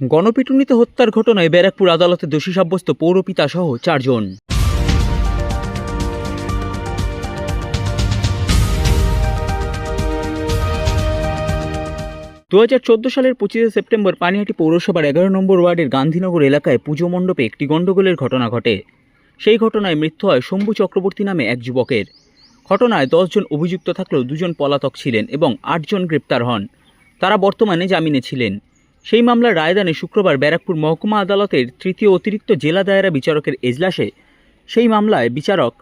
গণপিটুনিতে হত্যার ঘটনায় ব্যারাকপুর আদালতে দোষী সাব্যস্ত পৌরপিতা সহ চারজন। দু হাজার চোদ্দ সালের পঁচিশে সেপ্টেম্বর পানিহাটি পৌরসভার এগারো নম্বর ওয়ার্ডের গান্ধীনগর এলাকায় পুজো মণ্ডপে একটি গণ্ডগোলের ঘটনা ঘটে। সেই ঘটনায় মৃত্যু হয় শম্ভু চক্রবর্তী নামে এক যুবকের। ঘটনায় দশজন অভিযুক্ত থাকলেও দুজন পলাতক ছিলেন এবং আটজন গ্রেপ্তার হন। তারা বর্তমানে জামিনে ছিলেন। সেই মামলার রায়দানে শুক্রবার ব্যারাকপুর মহকুমা আদালতের তৃতীয় অতিরিক্ত জেলা দায়রা বিচারকের এজলাসে। সেই মামলায় বিচারক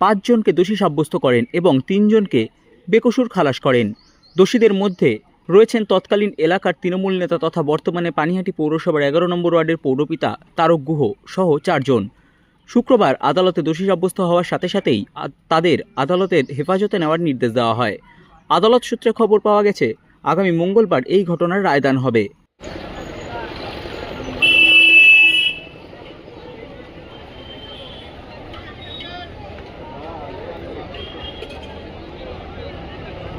পাঁচজনকে দোষী সাব্যস্ত করেন এবং তিনজনকে বেকসুর খালাস করেন। দোষীদের মধ্যে রয়েছেন তৎকালীন এলাকার তৃণমূল নেতা তথা বর্তমানে পানিহাটি পৌরসভার এগারো নম্বর ওয়ার্ডের পৌরপিতা তারক গুহ সহ চারজন। শুক্রবার আদালতে দোষী সাব্যস্ত হওয়ার সাথে সাথেই তাদের আদালতের হেফাজতে নেওয়ার নির্দেশ দেওয়া হয়। আদালত সূত্রে খবর পাওয়া গেছে, আগামী মঙ্গলবার এই ঘটনার রায়দান হবে।